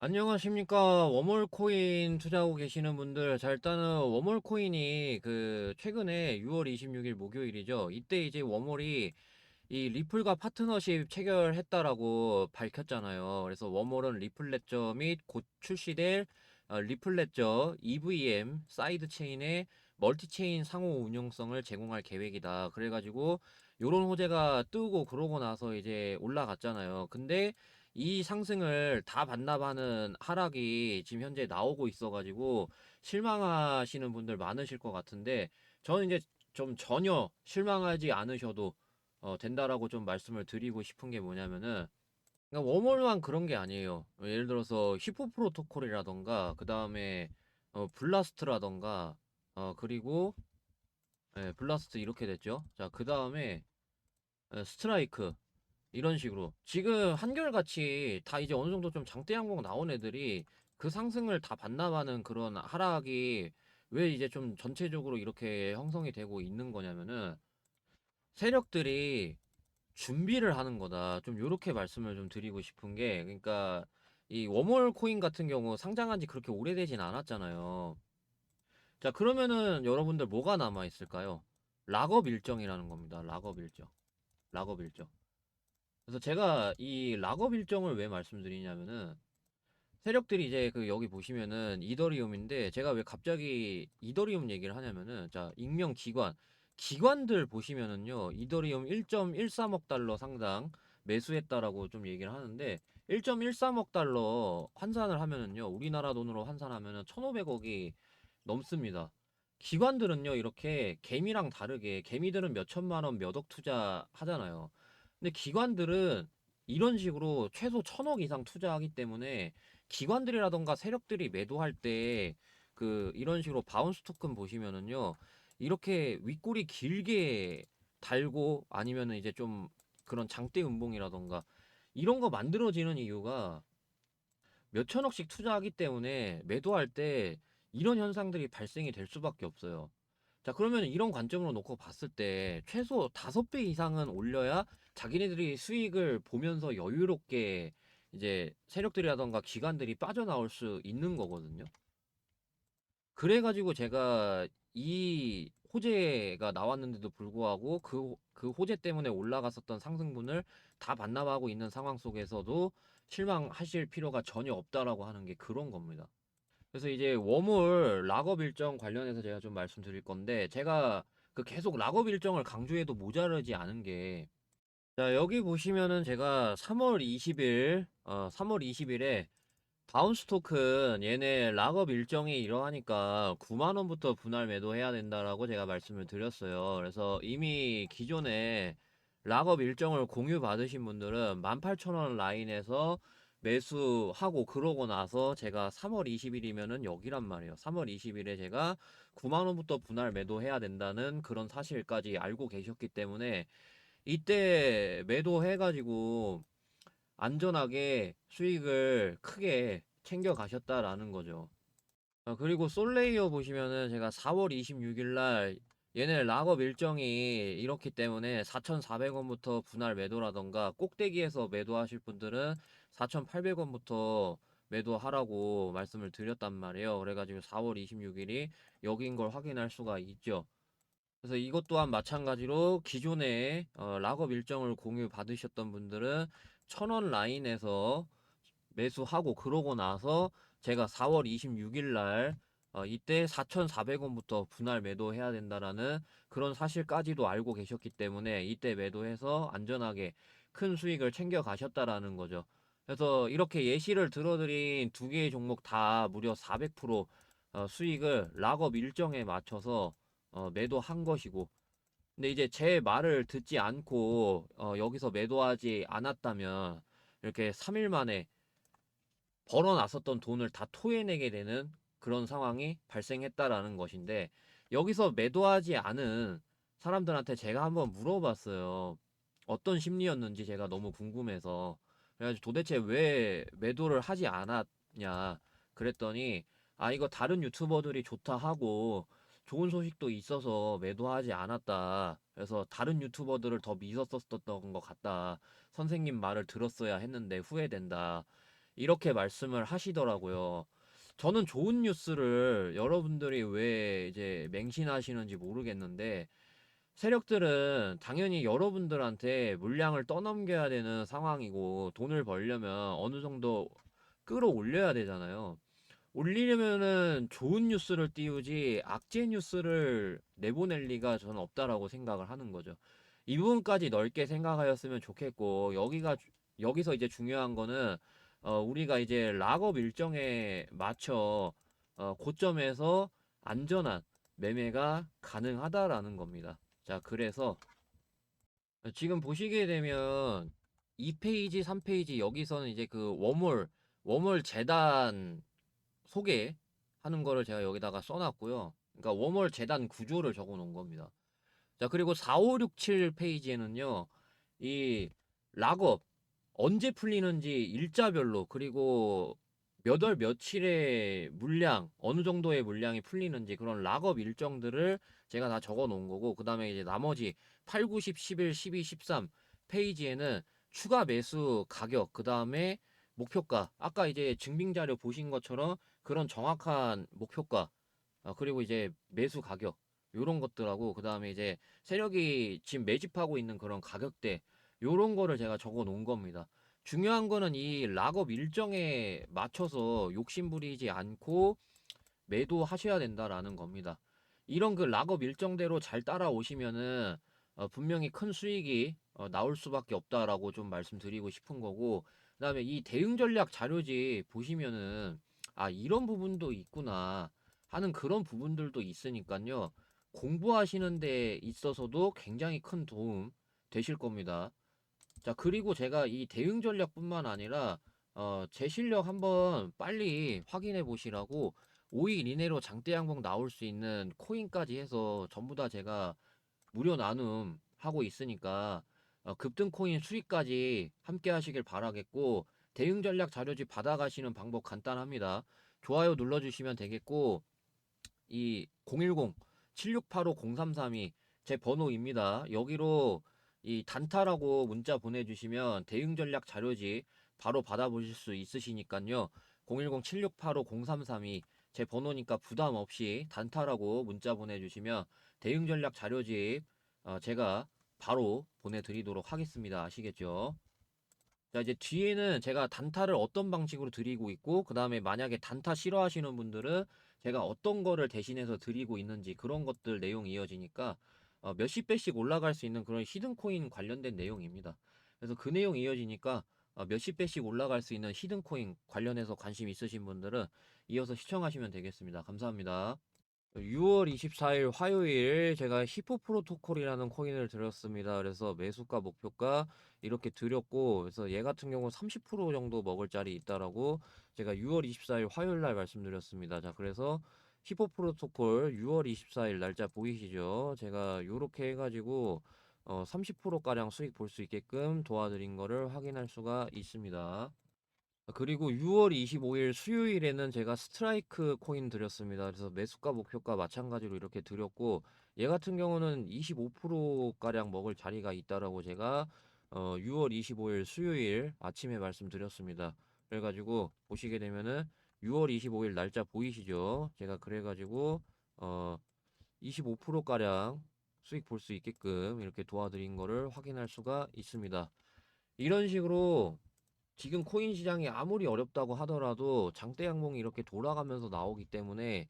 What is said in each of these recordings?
안녕하십니까. 워몰코인 투자하고 계시는 분들. 자, 일단은 워몰코인이 그 최근에 6월 26일 목요일이죠. 이때 이제 워몰이 이 리플과 파트너십 체결했다라고 밝혔잖아요. 그래서 워몰은 리플레저 및 곧 출시될 어, 리플레저 EVM 사이드 체인의 멀티체인 상호 운용성을 제공할 계획이다. 그래가지고 요런 호재가 뜨고 그러고 나서 이제 올라갔잖아요. 근데 이 상승을 다 반납하는 하락이 지금 현재 나오고 있어가지고 실망하시는 분들 많으실 것 같은데 저는 이제 좀 전혀 실망하지 않으셔도 어, 된다라고 좀 말씀을 드리고 싶은 게 뭐냐면은 그러니까 워몰만 그런 게 아니에요. 예를 들어서 히포 프로토콜이라던가 그 다음에 어, 블라스트라던가 어, 그리고 예, 블라스트 이렇게 됐죠. 자, 그 다음에 스트라이크 이런 식으로 지금 한결같이 다 이제 어느 정도 좀 장대 양봉 나온 애들이 그 상승을 다 반납하는 그런 하락이 왜 이제 좀 전체적으로 이렇게 형성이 되고 있는 거냐면은 세력들이 준비를 하는 거다. 좀 요렇게 말씀을 좀 드리고 싶은 게 그러니까 이 워몰 코인 같은 경우 상장한 지 그렇게 오래되진 않았잖아요. 자, 그러면은 여러분들 뭐가 남아 있을까요? 락업 일정이라는 겁니다. 락업 일정. 락업 일정. 그래서 제가 이 락업 일정을 왜 말씀드리냐면은 세력들이 이제 그 여기 보시면은 이더리움인데 제가 왜 갑자기 이더리움 얘기를 하냐면은 자 익명 기관 기관들 보시면은요 이더리움 1.13억 달러 상당 매수했다라고 좀 얘기를 하는데 1.13억 달러 환산을 하면은요 우리나라 돈으로 환산하면은 1,500억이 넘습니다. 기관들은요 이렇게 개미랑 다르게 개미들은 몇 천만 원 몇 억 투자 하잖아요. 근데 기관들은 이런 식으로 최소 천억 이상 투자하기 때문에 기관들이라던가 세력들이 매도할 때 그 이런 식으로 바운스 토큰 보시면은요 이렇게 윗골이 길게 달고 아니면은 이제 좀 그런 장대 음봉이라던가 이런 거 만들어지는 이유가 몇 천억씩 투자하기 때문에 매도할 때 이런 현상들이 발생이 될 수밖에 없어요. 자, 그러면 이런 관점으로 놓고 봤을 때 최소 다섯 배 이상은 올려야 자기네들이 수익을 보면서 여유롭게 이제 세력들이라던가 기관들이 빠져나올 수 있는 거거든요. 그래가지고 제가 이 호재가 나왔는데도 불구하고 그, 그 호재 때문에 올라갔었던 상승분을 다 반납하고 있는 상황 속에서도 실망하실 필요가 전혀 없다라고 하는 게 그런 겁니다. 그래서 이제 워몰 락업 일정 관련해서 제가 좀 말씀드릴 건데 제가 그 계속 락업 일정을 강조해도 모자르지 않은 게 자, 여기 보시면은 제가 3월 20일, 어, 3월 20일에 바운스 토큰 얘네 락업 일정이 이러하니까 9만 원부터 분할 매도해야 된다라고 제가 말씀을 드렸어요. 그래서 이미 기존에 락업 일정을 공유 받으신 분들은 18,000원 라인에서 매수하고 그러고 나서 제가 3월 20일이면은 여기란 말이에요. 3월 20일에 제가 9만 원부터 분할 매도해야 된다는 그런 사실까지 알고 계셨기 때문에 이때 매도해 가지고 안전하게 수익을 크게 챙겨 가셨다라는 거죠. 아, 그리고 솔레이어 보시면은 제가 4월 26일 날 얘네 락업 일정이 이렇기 때문에 4,400원부터 분할 매도라던가 꼭대기에서 매도하실 분들은 4,800원부터 매도하라고 말씀을 드렸단 말이에요. 그래가지고 4월 26일이 여기인 걸 확인할 수가 있죠. 그래서 이것 또한 마찬가지로 기존에 어, 락업 일정을 공유 받으셨던 분들은 1000원 라인에서 매수하고 그러고 나서 제가 4월 26일 날 어, 이때 4,400원부터 분할 매도해야 된다라는 그런 사실까지도 알고 계셨기 때문에 이때 매도해서 안전하게 큰 수익을 챙겨 가셨다라는 거죠. 그래서 이렇게 예시를 들어드린 두 개의 종목 다 무려 400% 어, 수익을 락업 일정에 맞춰서 어, 매도한 것이고 근데 이제 제 말을 듣지 않고 어, 여기서 매도하지 않았다면 이렇게 3일 만에 벌어놨었던 돈을 다 토해내게 되는 그런 상황이 발생했다라는 것인데 여기서 매도하지 않은 사람들한테 제가 한번 물어봤어요. 어떤 심리였는지 제가 너무 궁금해서 그래가지고 도대체 왜 매도를 하지 않았냐 그랬더니 아 이거 다른 유튜버들이 좋다 하고 좋은 소식도 있어서 매도하지 않았다. 그래서 다른 유튜버들을 더 믿었었던 것 같다. 선생님 말을 들었어야 했는데 후회된다. 이렇게 말씀을 하시더라고요. 저는 좋은 뉴스를 여러분들이 왜 이제 맹신하시는지 모르겠는데 세력들은 당연히 여러분들한테 물량을 떠넘겨야 되는 상황이고 돈을 벌려면 어느 정도 끌어올려야 되잖아요. 올리려면은 좋은 뉴스를 띄우지 악재 뉴스를 내보낼 리가 저는 없다라고 생각을 하는 거죠. 이 부분까지 넓게 생각하였으면 좋겠고 여기가 주- 여기서 이제 중요한 거는 어, 우리가 이제 락업 일정에 맞춰 어, 고점에서 안전한 매매가 가능하다라는 겁니다. 자, 그래서 지금 보시게 되면 2페이지, 3페이지 여기서는 이제 그 웜홀, 웜홀 재단 소개하는 거를 제가 여기다가 써놨고요. 그러니까 웜홀 재단 구조를 적어 놓은 겁니다. 자, 그리고 4, 5, 6, 7 페이지에는요. 이 락업 언제 풀리는지 일자별로 그리고 몇 월 며칠의 물량 어느 정도의 물량이 풀리는지 그런 락업 일정들을 제가 다 적어 놓은 거고 그 다음에 이제 나머지 8, 9, 10, 11, 12, 13 페이지에는 추가 매수 가격 그 다음에 목표가 아까 이제 증빙 자료 보신 것처럼 그런 정확한 목표가 아, 그리고 이제 매수 가격 요런 것들하고 그 다음에 이제 세력이 지금 매집하고 있는 그런 가격대 요런 거를 제가 적어 놓은 겁니다. 중요한 거는 이 락업 일정에 맞춰서 욕심부리지 않고 매도하셔야 된다라는 겁니다. 이런 그 락업 일정대로 잘 따라오시면은 어, 분명히 큰 수익이 어, 나올 수밖에 없다라고 좀 말씀드리고 싶은 거고 그다음에 이 대응 전략 자료지 보시면은 아 이런 부분도 있구나 하는 그런 부분들도 있으니까요. 공부하시는 데 있어서도 굉장히 큰 도움 되실 겁니다. 자, 그리고 제가 이 대응 전략뿐만 아니라 어, 제 실력 한번 빨리 확인해 보시라고 5일 이내로 장대 양봉 나올 수 있는 코인까지 해서 전부 다 제가 무료 나눔 하고 있으니까 어, 급등 코인 수익까지 함께 하시길 바라겠고 대응 전략 자료집 받아가시는 방법 간단합니다. 좋아요 눌러주시면 되겠고 이 010 7685 0332 제 번호입니다. 여기로 이 단타라고 문자 보내주시면 대응 전략 자료집 바로 받아보실 수 있으시니까요. 010-7685-0332 제 번호니까 부담 없이 단타라고 문자 보내주시면 대응 전략 자료집 어, 제가 바로 보내드리도록 하겠습니다. 아시겠죠? 자, 이제 뒤에는 제가 단타를 어떤 방식으로 드리고 있고, 그 다음에 만약에 단타 싫어하시는 분들은 제가 어떤 거를 대신해서 드리고 있는지 그런 것들 내용 이어지니까 어, 몇십 배씩 올라갈 수 있는 그런 히든코인 관련된 내용입니다. 그래서 그 내용 이어지니까 어, 몇십 배씩 올라갈 수 있는 히든코인 관련해서 관심 있으신 분들은 이어서 시청하시면 되겠습니다. 감사합니다. 6월 24일 화요일 제가 히포 프로토콜이라는 코인을 들었습니다. 그래서 매수가 목표가 이렇게 드렸고 그래서 얘 같은 경우 30% 정도 먹을 자리 있다라고 제가 6월 24일 화요일 날 말씀드렸습니다. 자, 그래서 히포 프로토콜 6월 24일 날짜 보이시죠? 제가 요렇게 해가지고 어, 30%가량 수익 볼 수 있게끔 도와드린 거를 확인할 수가 있습니다. 그리고 6월 25일 수요일에는 제가 스트라이크 코인 드렸습니다. 그래서 매수가 목표가 마찬가지로 이렇게 드렸고 얘 같은 경우는 25%가량 먹을 자리가 있다라고 제가 어, 6월 25일 수요일 아침에 말씀드렸습니다. 그래가지고 보시게 되면은 6월 25일 날짜 보이시죠? 제가 그래가지고 어 25%가량 수익 볼 수 있게끔 이렇게 도와드린 거를 확인할 수가 있습니다. 이런 식으로 지금 코인 시장이 아무리 어렵다고 하더라도 장대 양봉이 이렇게 돌아가면서 나오기 때문에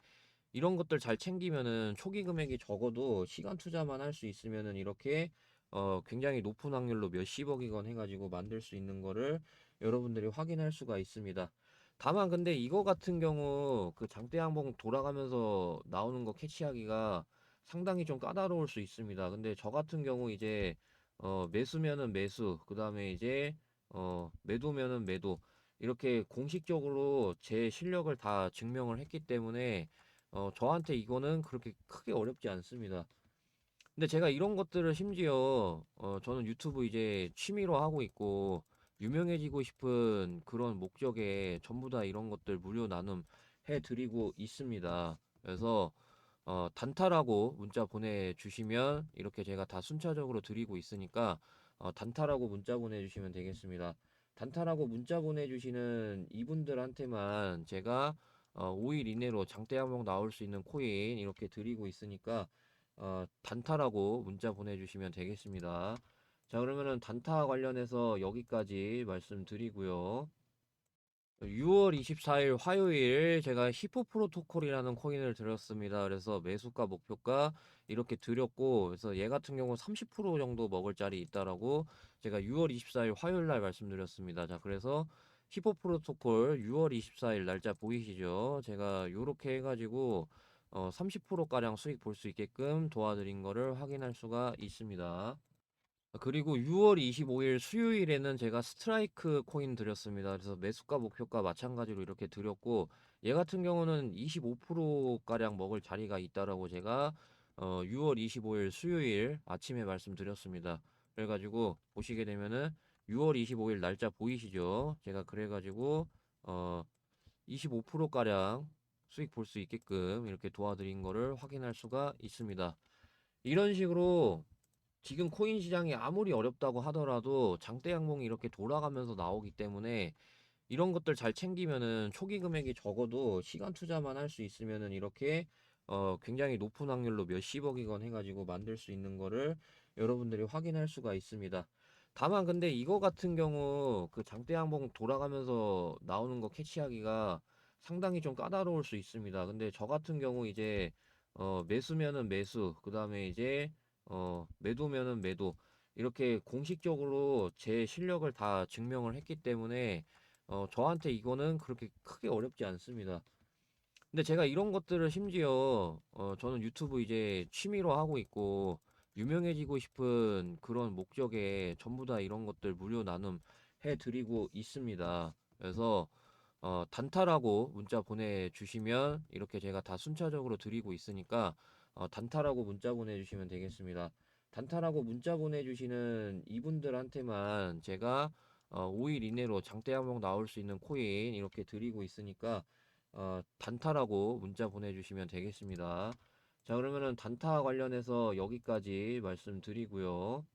이런 것들 잘 챙기면은 초기 금액이 적어도 시간 투자만 할 수 있으면은 이렇게 어 굉장히 높은 확률로 몇십억이건 해가지고 만들 수 있는 거를 여러분들이 확인할 수가 있습니다. 다만 근데 이거 같은 경우 그 장대 양봉 돌아가면서 나오는 거 캐치하기가 상당히 좀 까다로울 수 있습니다. 근데 저 같은 경우 이제 어 매수면은 매수, 그 다음에 이제 어 매도면은 매도 이렇게 공식적으로 제 실력을 다 증명을 했기 때문에 어 저한테 이거는 그렇게 크게 어렵지 않습니다. 근데 제가 이런 것들을 심지어 어 저는 유튜브 이제 취미로 하고 있고 유명해지고 싶은 그런 목적에 전부 다 이런 것들 무료 나눔 해드리고 있습니다. 그래서 어, 단타라고 문자 보내주시면 이렇게 제가 다 순차적으로 드리고 있으니까 어, 단타라고 문자 보내주시면 되겠습니다. 단타라고 문자 보내주시는 이분들한테만 제가 어, 5일 이내로 장대 항목 나올 수 있는 코인 이렇게 드리고 있으니까 어, 단타라고 문자 보내주시면 되겠습니다. 자, 그러면은 단타 관련해서 여기까지 말씀드리고요. 6월 24일 화요일 제가 히포 프로토콜이라는 코인을 드렸습니다. 그래서 매수가 목표가 이렇게 드렸고 그래서 얘 같은 경우 30% 정도 먹을 자리 있다라고 제가 6월 24일 화요일 날 말씀드렸습니다. 자, 그래서 히포 프로토콜 6월 24일 날짜 보이시죠? 제가 요렇게 해가지고 어, 30% 가량 수익 볼 수 있게끔 도와드린 거를 확인할 수가 있습니다. 그리고 6월 25일 수요일에는 제가 스트라이크 코인 드렸습니다. 그래서 매수가 목표가 마찬가지로 이렇게 드렸고 얘 같은 경우는 25%가량 먹을 자리가 있다라고 제가 어, 6월 25일 수요일 아침에 말씀드렸습니다. 그래가지고 보시게 되면은 6월 25일 날짜 보이시죠? 제가 그래가지고 어, 25%가량 수익 볼 수 있게끔 이렇게 도와드린 거를 확인할 수가 있습니다. 이런 식으로 지금 코인 시장이 아무리 어렵다고 하더라도 장대 양봉이 이렇게 돌아가면서 나오기 때문에 이런 것들 잘 챙기면은 초기 금액이 적어도 시간 투자만 할 수 있으면은 이렇게 어 굉장히 높은 확률로 몇십억이건 해가지고 만들 수 있는 거를 여러분들이 확인할 수가 있습니다. 다만 근데 이거 같은 경우 그 장대 양봉 돌아가면서 나오는 거 캐치하기가 상당히 좀 까다로울 수 있습니다. 근데 저 같은 경우 이제 어 매수면은 매수, 그 다음에 이제 어, 매도면은 매도. 이렇게 공식적으로 제 실력을 다 증명을 했기 때문에, 어, 저한테 이거는 그렇게 크게 어렵지 않습니다. 근데 제가 이런 것들을 심지어, 어, 저는 유튜브 이제 취미로 하고 있고, 유명해지고 싶은 그런 목적에 전부 다 이런 것들 무료 나눔 해드리고 있습니다. 그래서, 어, 단타라고 문자 보내주시면 이렇게 제가 다 순차적으로 드리고 있으니까, 어, 단타라고 문자 보내주시면 되겠습니다. 단타라고 문자 보내주시는 이분들한테만 제가 어, 5일 이내로 장대 항목 나올 수 있는 코인 이렇게 드리고 있으니까 어, 단타라고 문자 보내주시면 되겠습니다. 자, 그러면은 단타 관련해서 여기까지 말씀드리고요.